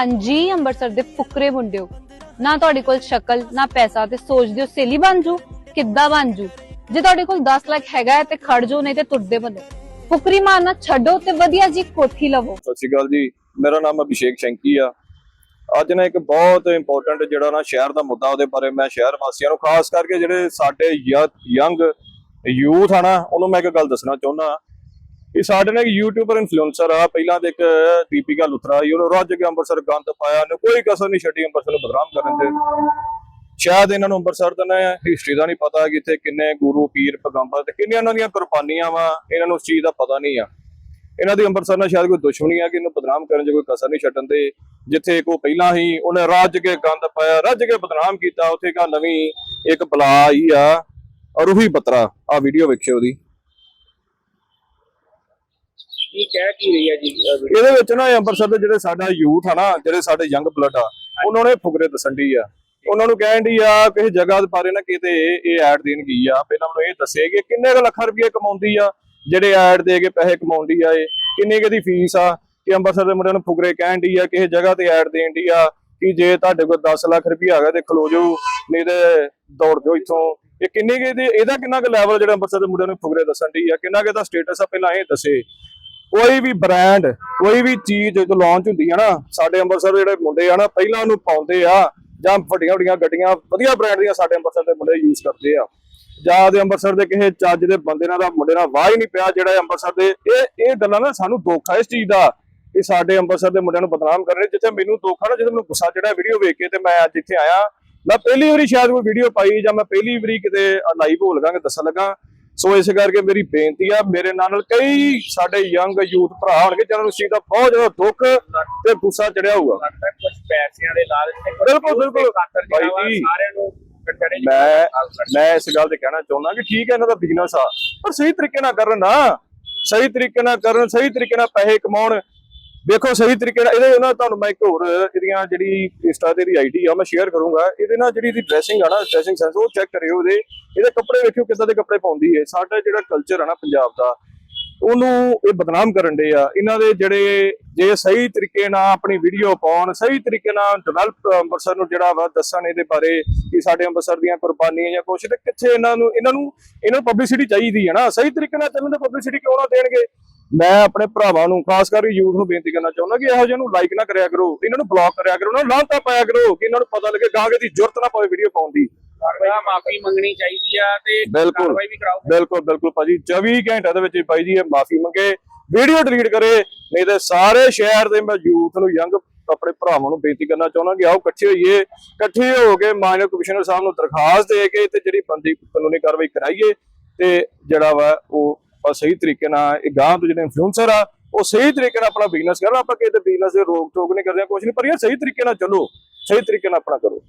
ਹਾਂਜੀ, ਅੰਮ੍ਰਿਤਸਰ ਦੇ ਫੁਕਰੇ ਮੁੰਡਿਓ। ਨਾ ਤੁਹਾਡੇ ਕੋਲ ਸ਼ਕਲ, ਨਾ ਪੈਸਾ ਤੇ ਸੋਚਦੇ ਹੋ ਸੇਲੀ ਬਣ ਜੂ, ਕਿੱਦਾਂ ਬਣ ਜੂ? ਜੇ ਤੁਹਾਡੇ ਕੋਲ 10 ਲੱਖ ਹੈਗਾ ਹੈ ਤੇ ਖੜ ਜਾਓ, ਨਹੀਂ ਤੇ ਤੁਰਦੇ ਬਣੋ ਫੁਕਰੀ ਮਾਰਨਾ ਛੱਡੋ ਤੇ ਵਧੀਆ ਜੀ ਕੋਠੀ ਲਵੋ। ਸਤਿ ਸ਼੍ਰੀ ਅਕਾਲ ਜੀ। ਮੇਰਾ ਨਾਮ ਅਭਿਸ਼ੇਕ ਸ਼ੰਕੀ ਆ। ਅੱਜ ਨਾ ਇੱਕ ਬਹੁਤ ਇੰਪੋਰਟੈਂਟ ਜਿਹੜਾ ਨਾ ਸ਼ਹਿਰ ਦਾ ਮੁੱਦਾ ਉਹਦੇ ਬਾਰੇ ਮੈਂ ਸ਼ਹਿਰ ਵਾਸੀਆਂ ਨੂੰ, ਖਾਸ ਕਰਕੇ ਜਿਹੜੇ ਸਾਡੇ ਯੰਗ ਯੂਥ ਆ ਨਾ, ਉਹਨੂੰ ਮੈਂ ਇੱਕ ਗੱਲ ਦੱਸਣਾ ਚਾਹੁੰਦਾ। ਇਹ ਸਾਡੇ ਨਾਲ ਇੱਕ ਯੂਟਿਊਬਰ ਇਨਫਲੂਐਂਸਰ ਆ, ਪਹਿਲਾਂ ਤੇ ਇੱਕ ਦੀਪਿਕਾ ਲੁਥਰਾ ਸੀ, ਉਹਨੂੰ ਰੱਜ ਕੇ ਅੰਮ੍ਰਿਤਸਰ ਗੰਦ ਪਾਇਆ ਨੇ ਕੋਈ ਕਸਰ ਨਹੀਂ ਛੱਡੀ ਅੰਮ੍ਰਿਤਸਰ ਨੂੰ ਬਦਨਾਮ ਕਰਨ ਤੇ। ਸ਼ਾਇਦ ਇਹਨਾਂ ਨੂੰ ਅੰਮ੍ਰਿਤਸਰ ਦਾ ਨਾ ਹਿਸਟਰੀ ਦਾ ਨਹੀਂ ਪਤਾ ਕਿ ਇੱਥੇ ਕਿੰਨੇ ਗੁਰੂ, ਪੀਰ, ਪੈਗੰਬਰ ਤੇ ਕਿੰਨੀਆਂ ਉਹਨਾਂ ਦੀਆਂ ਕੁਰਬਾਨੀਆਂ ਵਾ, ਇਹਨਾਂ ਨੂੰ ਉਸ ਚੀਜ਼ ਦਾ ਪਤਾ ਨਹੀਂ ਆ। ਇਹਨਾਂ ਦੀ ਅੰਮ੍ਰਿਤਸਰ ਨਾਲ ਸ਼ਾਇਦ ਕੋਈ ਦੁਸ਼ਮਣੀ ਆ ਕਿ ਇਹਨੂੰ ਬਦਨਾਮ ਕਰਨ 'ਚ ਕੋਈ ਕਸਰ ਨਹੀਂ ਛੱਡਣ ਦੇ, ਜਿੱਥੇ ਇੱਕ ਉਹ ਪਹਿਲਾਂ ਹੀ ਉਹਨੇ ਰੱਜ ਕੇ ਗੰਦ ਪਾਇਆ, ਰੱਜ ਕੇ ਬਦਨਾਮ ਕੀਤਾ, ਉੱਥੇ ਕਾ ਨਵੀਂ ਇੱਕ ਬਲਾ ਆਈ ਆ ਰੂਹੀ ਬਤਰਾ ਆ ਵੀਡੀਓ ਵੇਖਿਓ ਉਹਦੀ। ਕੀ ਕਹਿ ਕੀ ਰਹੀ ਹੈ ਜੀ ਅਹ ਵੀਡੀਓ? ਇਹਦੇ ਵਿੱਚ ਨਾ ਇਹ ਅੰਮ੍ਰਿਤਸਰ ਦੇ ਜਿਹੜੇ ਸਾਡਾ ਯੂਥ ਆ ਨਾ ਜਿਹੜੇ ਸਾਡੇ ਯੰਗ ਬਲੱਡ ਆ ਉਹਨਾਂ ਨੇ ਫੁਕਰੇ ਦੱਸਣ ਦੀ ਆ। ਉਹਨਾਂ ਨੂੰ ਕਹਿਣ ਦੀ ਆ ਕਿਸੇ ਜਗ੍ਹਾ ਦੇ ਬਾਰੇ ਨਾ ਕਿਤੇ ਇਹ ਐਡ ਦੇਣ ਗਈ ਆ। ਪਹਿਲਾਂ ਮੈਨੂੰ ਇਹ ਦੱਸੇ ਕਿ ਕਿੰਨੇ ਕੁ ਲੱਖ ਰੁਪਏ ਕਮਾਉਂਦੀ ਆ ਜਿਹੜੇ ਐਡ ਦੇ ਕੇ ਪੈਸੇ ਕਮਾਉਂਦੀ ਆ ਇਹ। ਕਿੰਨੀ ਕੁ ਦੀ ਫੀਸ ਆ ਕਿ ਅੰਮ੍ਰਿਤਸਰ ਦੇ ਮੁੰਡਿਆਂ ਨੂੰ ਫੁਕਰੇ ਕਹਿਣ ਦੀ ਆ ਕਿਸੇ ਜਗ੍ਹਾ ਤੇ ਐਡ ਦੇਣ ਦੀ ਆ ਕਿ ਜੇ ਤੁਹਾਡੇ ਕੋਲ 10 ਲੱਖ ਰੁਪਏ ਹੈਗਾ ਤੇ ਖਲੋ ਜਾਓ ਨਹੀਂ ਤੇ ਦੌੜ ਜਾਓ ਇੱਥੋਂ। ਇਹ ਕਿੰਨੇ ਕੁ ਇਹਦੇ ਕਿੰਨਾ ਕੁ ਲੈਵਲ ਜਿਹੜਾ ਅੰਮ੍ਰਿਤਸਰ ਦੇ ਮੁੰਡਿਆਂ ਨੂੰ ਫੁਕਰੇ ਦੱਸਣ ਦੀ ਆ? ਕਿੰਨਾ ਕੁ ਇਹਦਾ ਸਟੇਟਸ ਆ? ਪਹਿਲਾਂ ਇਹ ਦੱਸੇ। ਕੋਈ ਵੀ ਬ੍ਰਾਂਡ ਕੋਈ ਵੀ ਚੀਜ਼ ਜਦੋਂ ਲਾਂਚ ਹੁੰਦੀ ਆ ਨਾ, ਸਾਡੇ ਅੰਮ੍ਰਿਤਸਰ ਦੇ ਜਿਹੜੇ ਮੁੰਡੇ ਆ ਨਾ, ਪਹਿਲਾਂ ਉਹਨੂੰ ਪਾਉਂਦੇ ਆ, ਜਾਂ ਵੱਡੀਆਂ ਵੱਡੀਆਂ ਗੱਡੀਆਂ, ਵਧੀਆ ਬ੍ਰਾਂਡ ਦੀਆਂ ਸਾਡੇ ਅੰਮ੍ਰਿਤਸਰ ਦੇ ਮੁੰਡੇ ਯੂਜ਼ ਕਰਦੇ ਆ। ਜਾਂ ਦੇ ਅੰਮ੍ਰਿਤਸਰ ਦੇ ਕਿਸੇ ਚੱਜ ਦੇ ਬੰਦੇ ਨਾਲ ਦਾ ਮੁੰਡੇ ਨਾਲ ਵਾਹ ਹੀ ਨਹੀਂ ਪਿਆ, ਜਿਹੜਾ ਅੰਮ੍ਰਿਤਸਰ ਦੇ, ਇਹ ਇਹ ਗੱਲਾਂ ਨਾ ਸਾਨੂੰ ਦੁੱਖ ਆ ਇਸ ਚੀਜ਼ ਦਾ, ਕਿ ਸਾਡੇ ਅੰਮ੍ਰਿਤਸਰ ਦੇ ਮੁੰਡਿਆਂ ਨੂੰ ਬਦਨਾਮ ਕਰ ਰਹੇ ਜਿੱਥੇ ਮੈਨੂੰ ਦੁੱਖ ਆ ਨਾ ਜਦੋਂ ਮੈਨੂੰ ਗੁੱਸਾ ਜਿਹੜਾ ਵੀਡੀਓ ਵੇਖ ਕੇ, ਤੇ ਮੈਂ ਅੱਜ ਇੱਥੇ ਆਇਆ। ਮੈਂ ਪਹਿਲੀ ਵਾਰੀ ਸ਼ਾਇਦ ਕੋਈ ਵੀਡੀਓ ਪਾਈ, ਜਾਂ ਮੈਂ ਪਹਿਲੀ ਵਾਰੀ ਕਿਤੇ ਲਾਈਵ ਹੋ ਲਗਾਂਗੇ ਦੱਸਣ ਲੱਗਾ। ਸੋ ਇਸ ਕਰਕੇ ਮੇਰੀ ਬੇਨਤੀ ਆ ਮੇਰੇ ਨਾਲ ਕਈ ਸਾਡੇ ਯੰਗ ਯੂਥ ਭਰਾ ਹੋਣਗੇ ਜਿਹਨਾਂ ਨੂੰ ਚੀਜ਼ ਦਾ ਬਹੁਤ ਜ਼ਿਆਦਾ ਦੁੱਖ ਤੇ ਗੁੱਸਾ ਚੜਿਆ ਹੋਊਗਾ। ਕੁਝ ਪੈਸਿਆਂ ਦੇ ਲਾਲਚ ਬਿਲਕੁਲ, ਬਿਲਕੁਲ। ਜੀ, ਸਾਰਿਆਂ ਨੂੰ ਮੈਂ ਮੈਂ ਇਸ ਗੱਲ ਤੇ ਕਹਿਣਾ ਚਾਹੁੰਦਾ ਕਿ ਠੀਕ ਹੈ ਇਹਨਾਂ ਦਾ ਬਿਜ਼ਨਸ ਆ ਪਰ ਸਹੀ ਤਰੀਕੇ ਨਾਲ ਕਰਨ ਨਾ। ਸਹੀ ਤਰੀਕੇ ਨਾਲ ਕਰਨ ਸਹੀ ਤਰੀਕੇ ਨਾਲ ਪੈਸੇ ਕਮਾਉਣ ਵੇਖੋ, ਸਹੀ ਤਰੀਕੇ ਨਾਲ ਇਹਦੇ ਨਾਲ ਤੁਹਾਨੂੰ ਮੈਂ ਇੱਕ ਹੋਰ ਇਹਦੀਆਂ ਜਿਹੜੀ ਇੰਸਟਾ ਤੇ ਦੀ ਆਈਡੀ ਆ, ਮੈਂ ਸ਼ੇਅਰ ਕਰੂੰਗਾ। ਇਹਦੇ ਨਾਲ ਜਿਹੜੀ ਇਹਦੀ ਡਰੈਸਿੰਗ ਆ ਨਾ ਡਰੈਸਿੰਗ ਸੈਂਸ ਉਹ ਚੈੱਕ ਕਰਿਓ ਇਹਦੇ। ਇਹਦੇ ਕੱਪੜੇ ਵੇਖਿਓ ਕਿੱਦਾਂ ਦੇ ਕੱਪੜੇ ਪਾਉਂਦੀ ਹੈ ਸਾਡਾ ਜਿਹੜਾ ਕਲਚਰ ਆ ਨਾ ਪੰਜਾਬ ਦਾ, ਉਹਨੂੰ ਇਹ ਬਦਨਾਮ ਕਰਨ ਦੇ ਆ। ਇਹਨਾਂ ਦੇ ਜਿਹੜੇ ਜੇ ਸਹੀ ਤਰੀਕੇ ਨਾਲ ਆਪਣੀ ਵੀਡੀਓ ਪਾਉਣ, ਸਹੀ ਤਰੀਕੇ ਨਾਲ ਡਿਵੈਲਪ ਅੰਮ੍ਰਿਤਸਰ ਨੂੰ ਜਿਹੜਾ ਵਾ ਦੱਸਣ ਇਹਦੇ ਬਾਰੇ ਕਿ ਸਾਡੇ ਅੰਮ੍ਰਿਤਸਰ ਦੀਆਂ ਕੁਰਬਾਨੀਆਂ ਜਾਂ ਕੁਛ, ਤੇ ਕਿੱਥੇ ਇਹਨਾਂ ਨੂੰ ਇਹਨਾਂ ਨੂੰ ਇਹਨਾਂ ਨੂੰ ਪਬਲਿਸਿਟੀ ਚਾਹੀਦੀ ਹੈ ਨਾ। ਸਹੀ ਤਰੀਕੇ ਨਾਲ ਚੱਲਣ ਤੇ ਪਬਲਿਸਿਟੀ ਕਿਉਂ ਨਾ ਦੇਣਗੇ? ਮੈਂ ਆਪਣੇ ਭਰਾਵਾਂ ਨੂੰ ਖਾਸ ਕਰਕੇ ਯੂਥ ਨੂੰ ਬੇਨਤੀ ਕਰਨਾ ਚਾਹੁੰਦਾ ਕਿ ਇਹੋ ਜਿਹੇ ਨੂੰ ਲਾਈਕ ਨਾ ਕਰਿਆ ਕਰੋ ਇਹਨਾਂ ਨੂੰ ਬਲੌਕ ਕਰਿਆ ਕਰੋ ਨੂੰ ਲਾਂਤਾ ਪਾਇਆ ਕਰੋ ਕਿ ਇਹਨਾਂ ਨੂੰ ਪਤਾ ਲੱਗੇ ਗਾਗੇ ਦੀ ਜ਼ਰੂਰਤ ਨਾ ਪਵੇ ਵੀਡੀਓ ਪਾਉਣ ਦੀ ਮਾਫੀ ਮੰਗਣੀ ਚਾਹੀਦੀ ਆ ਤੇ ਬਿਲਕੁਲ। ਕਾਰਵਾਈ ਵੀ ਕਰਾਓ ਬਿਲਕੁਲ ਬਿਲਕੁਲ ਭਾਜੀ 24 ਘੰਟਿਆਂ ਦੇ ਵਿੱਚ ਭਾਈ ਜੀ ਇਹ ਮਾਫੀ ਮੰਗੇ ਵੀਡੀਓ ਡਿਲੀਟ ਕਰੇ ਨਹੀਂ ਤੇ ਸਾਰੇ ਸ਼ਹਿਰ ਦੇ ਮੈਂ ਯੂਥ ਨੂੰ ਯੰਗ ਆਪਣੇ ਭਰਾਵਾਂ ਨੂੰ ਬੇਨਤੀ ਕਰਨਾ ਚਾਹੁੰਦਾ ਕਿ ਆਓ ਇਕੱਠੇ ਹੋਈਏ ਇਕੱਠੇ ਹੋ ਕੇ ਮਾਨਯੋਗ ਕਮਿਸ਼ਨਰ ਸਾਹਿਬ ਨੂੰ ਦਰਖਾਸਤ ਦੇ ਕੇ ਤੇ ਜਿਹੜੀ ਬੰਦੀ ਕਾਨੂੰਨੀ ਕਾਰਵਾਈ ਕਰਾਈਏ ਤੇ ਜਿਹੜਾ ਵਾ ਉਹ ਆਪਾਂ ਸਹੀ ਤਰੀਕੇ ਨਾਲ ਇਹ ਗਾਂ ਤੋਂ ਜਿਹੜੇ ਇਨਫਲੂਐਂਸਰ ਆ, ਉਹ ਸਹੀ ਤਰੀਕੇ ਨਾਲ ਆਪਣਾ ਬਿਜ਼ਨਸ ਕਰਨ ਆਪਾਂ ਕਿਸੇ ਦੇ ਬਿਜ਼ਨਸ ਦੇ ਰੋਕ ਟੋਕ ਨਹੀਂ ਕਰਦੇ ਕੁਝ ਨਹੀਂ, ਪਰ ਇਹ ਸਹੀ ਤਰੀਕੇ ਨਾਲ ਚੱਲੋ, ਸਹੀ ਤਰੀਕੇ ਨਾਲ ਆਪਣਾ ਕਰੋ।